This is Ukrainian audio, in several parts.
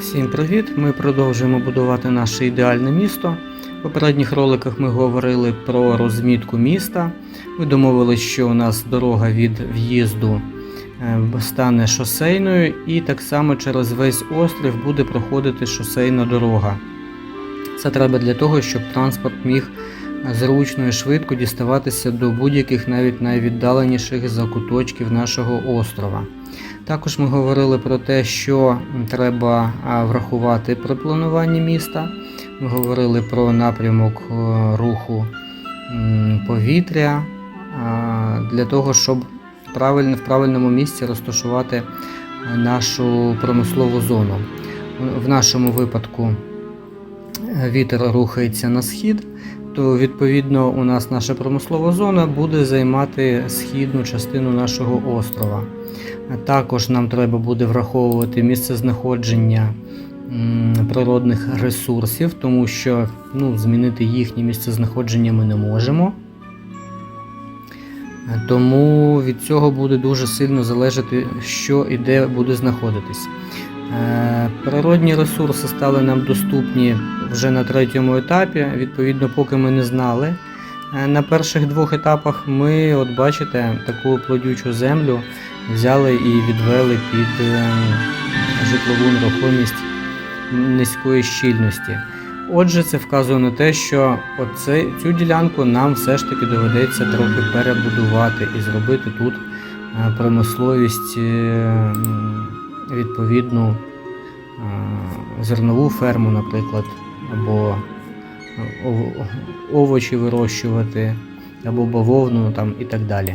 Всім привіт! Ми продовжуємо будувати наше ідеальне місто. В попередніх роликах ми говорили про розмітку міста. Ми домовились, що у нас дорога від в'їзду е, стане шосейною, і так само через весь острів буде проходити шосейна дорога. Це треба для того, щоб транспорт міг зручно і швидко діставатися до будь-яких навіть найвіддаленіших закуточків нашого острова. Також ми говорили про те, що треба врахувати при плануванні міста. Ми говорили про напрямок е, руху повітря для того, щоб правильно, в правильному місці розташувати нашу промислову зону. В нашому випадку е, вітер рухається на схід, то відповідно у нас наша промислова зона буде займати східну частину нашого острова. Також нам треба буде враховувати місце знаходження природних ресурсів, тому що ну, змінити їхнє місце знаходження ми не можемо. Тому від цього буде дуже сильно залежати, що і де буде знаходитись. Е, Природні ресурси стали нам доступні вже на третьому етапі. Відповідно, поки ми не знали. Е, На перших двох етапах ми, от бачите, таку плодючу землю взяли і відвели під е, житлову нерухомість низької щільності. Отже, це вказує на те, що оце, цю ділянку нам все ж таки доведеться трохи перебудувати і зробити тут е, промисловість е, відповідну зернову ферму, наприклад, або овочі вирощувати, або бавовну там, і так далі.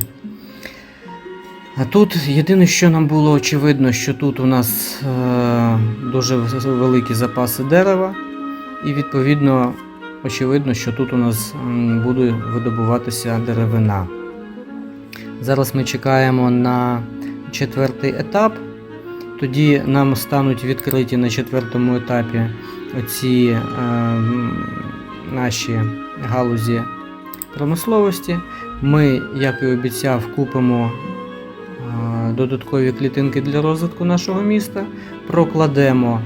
А тут єдине, що нам було очевидно, що тут у нас е, дуже великі запаси дерева, і відповідно очевидно, що тут у нас буде видобуватися деревина. Зараз ми чекаємо на четвертий етап. Тоді нам стануть відкриті на четвертому етапі оці е, наші галузі промисловості. Ми, як і обіцяв, купимо додаткові клітинки для розвитку нашого міста, прокладемо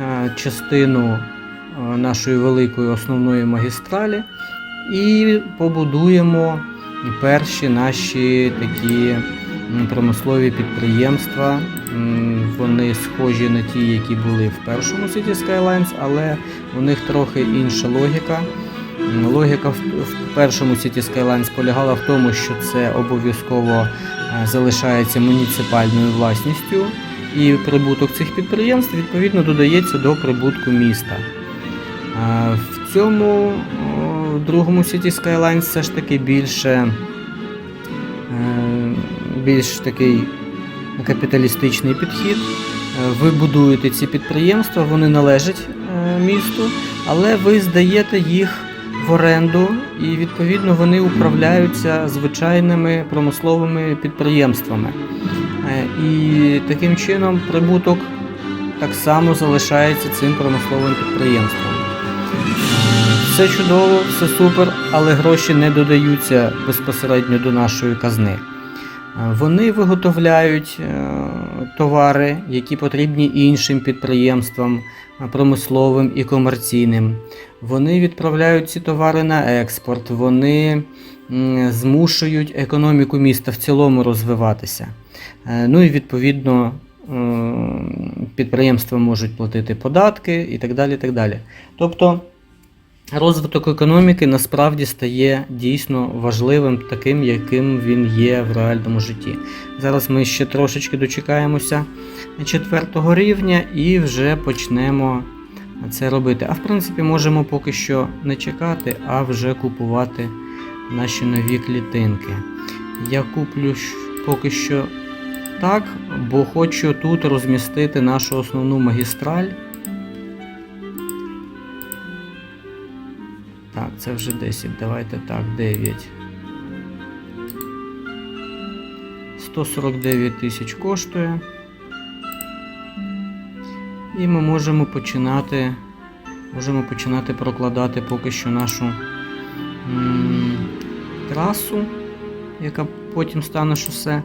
е, частину е, нашої великої основної магістралі і побудуємо перші наші такі промислові підприємства. Вони схожі на ті, які були в першому City Skylines, але у них трохи інша логіка. Логіка в, першому City Skylines полягала в тому, що це обов'язково е, залишається муніципальною власністю, і прибуток цих підприємств відповідно додається до прибутку міста. В цьому другому City Skylines все ж таки більше е, більш такий капіталістичний підхід. Е, Ви будуєте ці підприємства, вони належать е, місту, але ви здаєте їх в оренду, і відповідно вони управляються звичайними промисловими підприємствами. Е, І таким чином прибуток так само залишається цим промисловим підприємством. Все чудово, все супер, але гроші не додаються безпосередньо до нашої казни. Е, Вони виготовляють е, товари, які потрібні іншим підприємствам, промисловим і комерційним. Вони відправляють ці товари на експорт, вони змушують економіку міста в цілому розвиватися. Е, Ну і відповідно підприємства можуть платити податки і так далі. так далі. Тобто розвиток економіки насправді стає дійсно важливим, таким, яким він є в реальному житті. Зараз ми ще трошечки дочекаємося четвертого рівня і вже почнемо це робити. А в принципі, можемо поки що не чекати, а вже купувати наші нові клітинки. Я куплю поки що так, бо хочу тут розмістити нашу основну магістраль. Так, це вже 10. Давайте так, 9. 149 тисяч коштує. І ми можемо починати. Можемо починати прокладати поки що нашу трасу, яка потім стане шосе.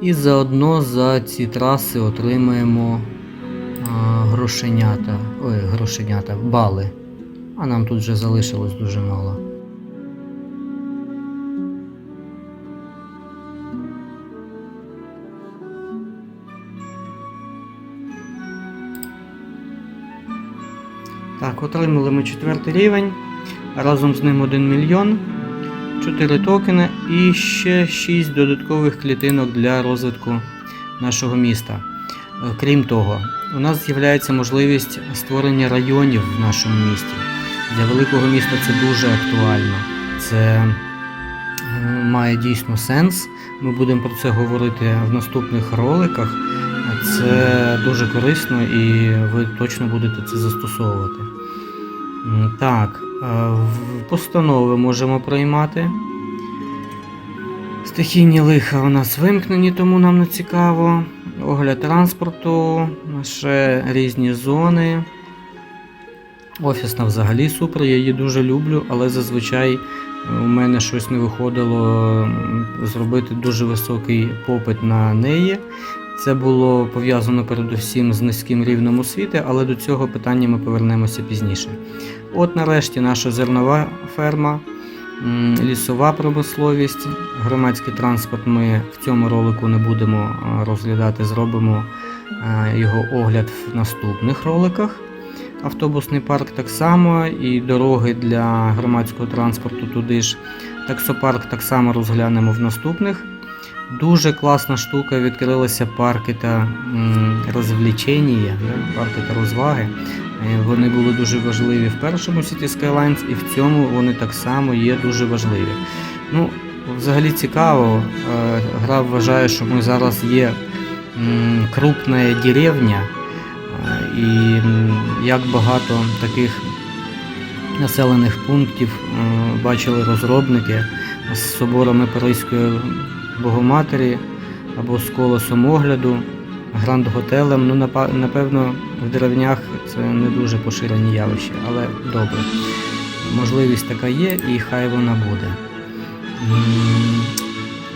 І заодно за ці траси отримаємо грошенята, ой, грошенята, бали. А нам тут вже залишилось дуже мало. Так, отримали ми четвертий рівень. Разом з ним 1 мільйон, 4 токени і ще 6 додаткових клітинок для розвитку нашого міста. Е, Крім того, у нас з'являється можливість створення районів в нашому місті. Для великого міста це дуже актуально. Це е, має дійсно сенс. Ми будемо про це говорити в наступних роликах. Це дуже корисно і ви точно будете це застосовувати. Так, е, постанови можемо приймати. Стихійні лиха у нас вимкнені, тому нам не цікаво. Огляд транспорту, ще різні зони. Офісна взагалі супер, я її дуже люблю, але зазвичай у мене щось не виходило зробити дуже високий попит на неї. Це було пов'язано передусім з низьким рівнем освіти, але до цього питання ми повернемося пізніше. От нарешті наша зернова ферма, лісова промисловість, громадський транспорт ми в цьому ролику не будемо розглядати, зробимо його огляд в наступних роликах. Автобусний парк так само, і дороги для громадського транспорту туди ж. Таксопарк так само розглянемо в наступних. Дуже класна штука, відкрилися парки та розвлічення, парки та розваги. Е, Вони були дуже важливі в першому City Skylines і в цьому вони так само є дуже важливі. Ну, взагалі цікаво. е, Гра вважає, що ми зараз є крупна деревня, е, і як багато таких населених пунктів бачили розробники з соборами Паризької Богоматері або з колесом огляду, гранд-готелем. Ну, напевно, в деревнях це не дуже поширені явища, але добре. Можливість така є і хай вона буде.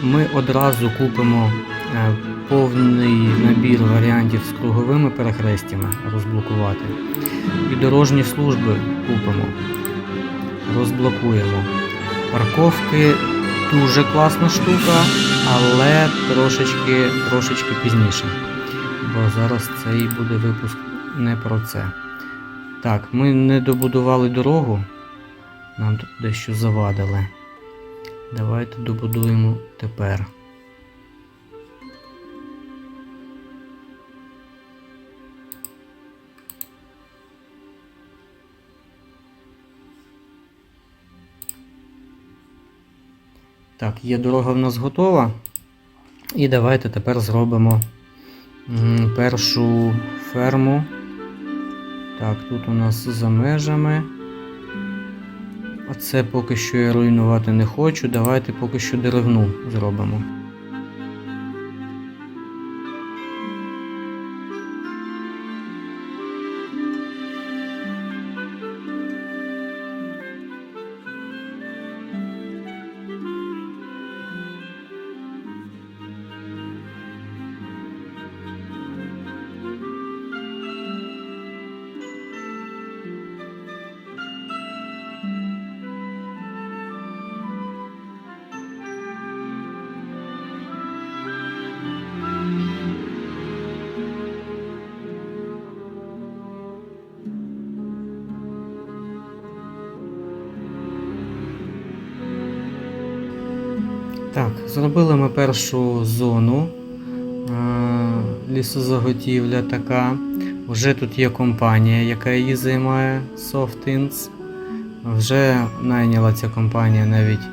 Ми одразу купимо е, повний набір варіантів з круговими перехрестями розблокувати. І дорожні служби купимо, розблокуємо. Парковки дуже класна штука, але трошечки, трошечки пізніше. Бо зараз цей буде випуск не про це. Так, ми не добудували дорогу, нам тут дещо завадили. Давайте добудуємо тепер. Так, є дорога в нас готова. І давайте тепер зробимо першу ферму. Так, тут у нас за межами. А це поки що я руйнувати не хочу. Давайте поки що деревну зробимо. Так, зробили ми першу зону. Е, Лісозаготівля така. Вже тут є компанія, яка її займає Softins. Вже найняла ця компанія навіть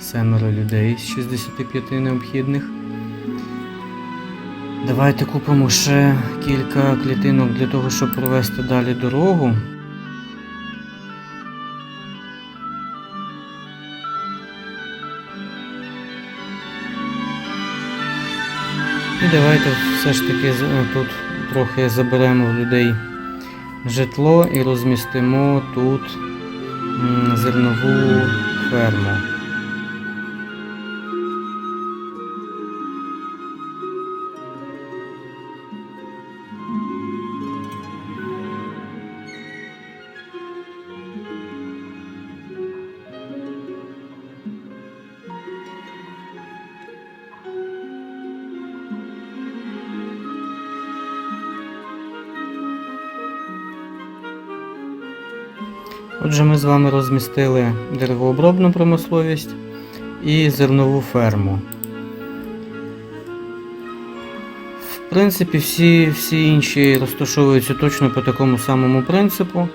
семеро людей з 65 необхідних. Давайте купимо ще кілька клітинок для того, щоб провести далі дорогу. І давайте все ж таки е, тут трохи заберемо в людей житло і розмістимо тут зернову ферму. Отже, ми з вами розмістили деревообробну промисловість і зернову ферму. В принципі, всі, всі інші розташовуються точно по такому самому принципу.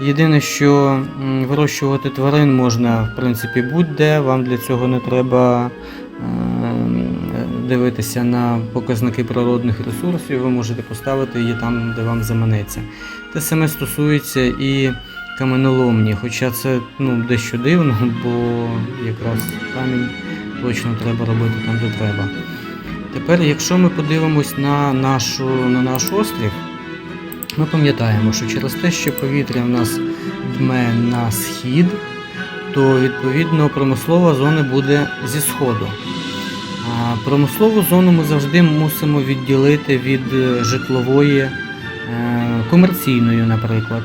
Єдине, що вирощувати тварин можна в принципі будь-де, вам для цього не треба е, дивитися на показники природних ресурсів, ви можете поставити її там, де вам заманеться. Те саме стосується і каменоломні, хоча це ну, дещо дивно, бо якраз камінь точно треба робити там, де треба. Тепер, якщо ми подивимось на, нашу, на наш острів, ми пам'ятаємо, що через те, що повітря в нас дме на схід, то відповідно промислова зона буде зі сходу. А промислову зону ми завжди мусимо відділити від е, житлової, е, комерційної, наприклад.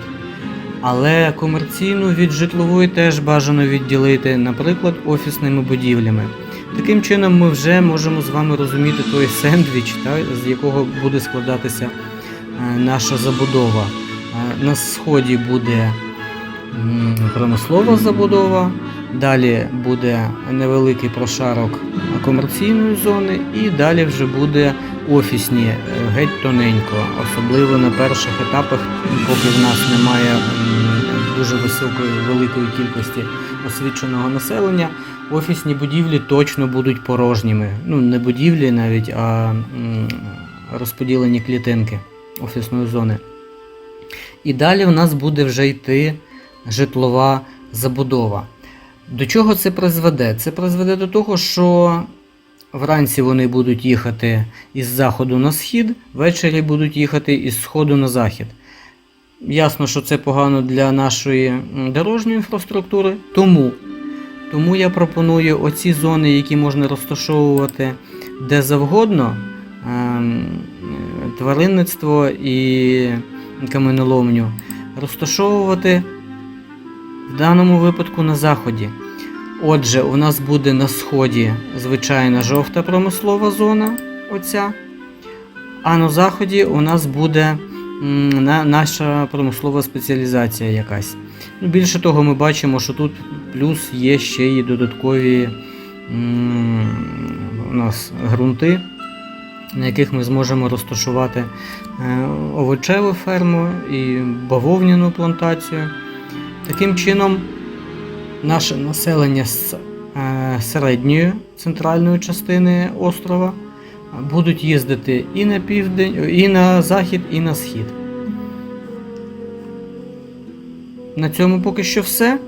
Але комерційну від житлової теж бажано відділити, наприклад, офісними будівлями. Таким чином ми вже можемо з вами розуміти той сендвіч, та, з якого буде складатися е, наша забудова. Е, На сході буде промислова забудова, далі буде невеликий прошарок комерційної зони, і далі вже буде офісні е, геть тоненько, особливо на перших етапах, поки в нас немає дуже високої великої кількості освіченого населення. Офісні будівлі точно будуть порожніми. Ну, не будівлі навіть, а розподілені клітинки офісної зони. І далі в нас буде вже йти житлова забудова. До чого це призведе? Це призведе до того, що вранці вони будуть їхати із заходу на схід, ввечері будуть їхати із сходу на захід. Ясно, що це погано для нашої дорожньої інфраструктури, тому, тому я пропоную оці зони, які можна розташовувати де завгодно, ем, тваринництво і каменоломню, розташовувати в даному випадку на заході. Отже, у нас буде на сході звичайна жовта промислова зона, оця, а на заході у нас буде на, наша промислова спеціалізація якась. Ну, більше того, ми бачимо, що тут плюс є ще й додаткові у нас ґрунти, на яких ми зможемо розташувати е, овочеву ферму і бавовняну плантацію. Таким чином, наше населення з е, середньої центральної частини острова будуть їздити і на південь, і на захід, і на схід. На цьому поки що все.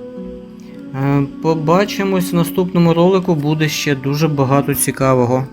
Е, Побачимось в наступному ролику, буде ще дуже багато цікавого.